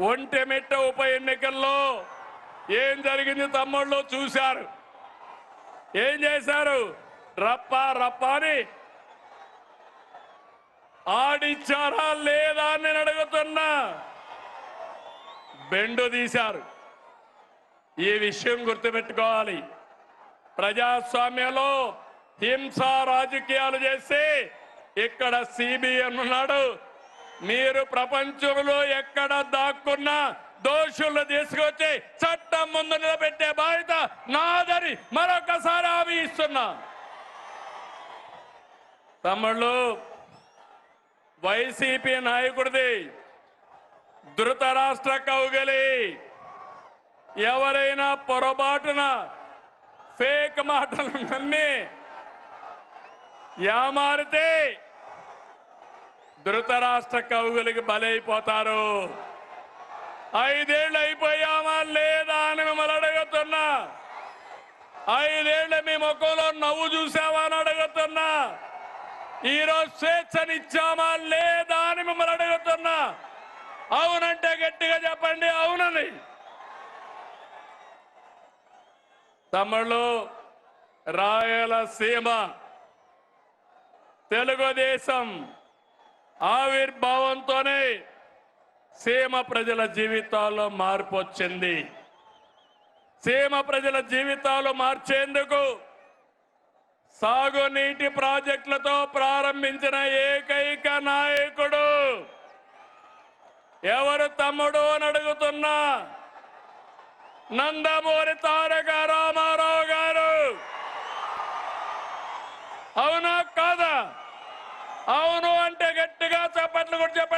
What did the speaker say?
ఒంటెమిట్ట ఉప ఎన్నికల్లో ఏం జరిగింది తమ్ముళ్ళు చూశారు. ఏం చేశారు? రప్ప రప్ప అని ఆడిచ్చారా లేదా అని నేను అడుగుతున్నా బెండు తీశారు. ఈ విషయం గుర్తుపెట్టుకోవాలి. ప్రజాస్వామ్యంలో హింస రాజకీయాలు చేసి ఇక్కడ సిబిఎన్ ఉన్నాడు మీరు ప్రపంచంలో ఎక్కడ దాక్కున్నా దోషులు తీసుకొచ్చి చట్టం ముందు నిలబెట్టే బాధ్యత నాదని మరొకసారి హామీ ఇస్తున్నా. తమ్ముళ్ళు వైసీపీ నాయకుడిది ధృతరాష్ట్ర కౌగలి. ఎవరైనా పొరపాటున ఫేక్ మాటలు నమ్మి యామారితే ధృతరాష్ట్ర కవులకి బలైపోతారు. ఐదేళ్ళు అయిపోయామా? లేదా అని మిమ్మల్ని అడుగుతున్నా. ఐదేళ్ళు మీ ముఖంలో నవ్వు చూసావా అని అడుగుతున్నా. ఈరోజు స్వేచ్ఛనిచ్చామా? లేదా అని మిమ్మల్ని అడుగుతున్నా. అవునంటే గట్టిగా చెప్పండి అవునని. తమ్ముళ్ళు రాయలసీమ తెలుగుదేశం. ఆవిర్భావంతోనే సీమ ప్రజల జీవితాల్లో మార్పు వచ్చింది. సీమ ప్రజల జీవితాలు మార్చేందుకు సాగునీటి ప్రాజెక్టులతో ప్రారంభించిన ఏకైక నాయకుడు ఎవరు తమ్ముడు అని అడుగుతున్నా నందమూరి తారక రామారావు అవును అంటే గట్టిగా చప్పట్లు కూడా చెప్పండి.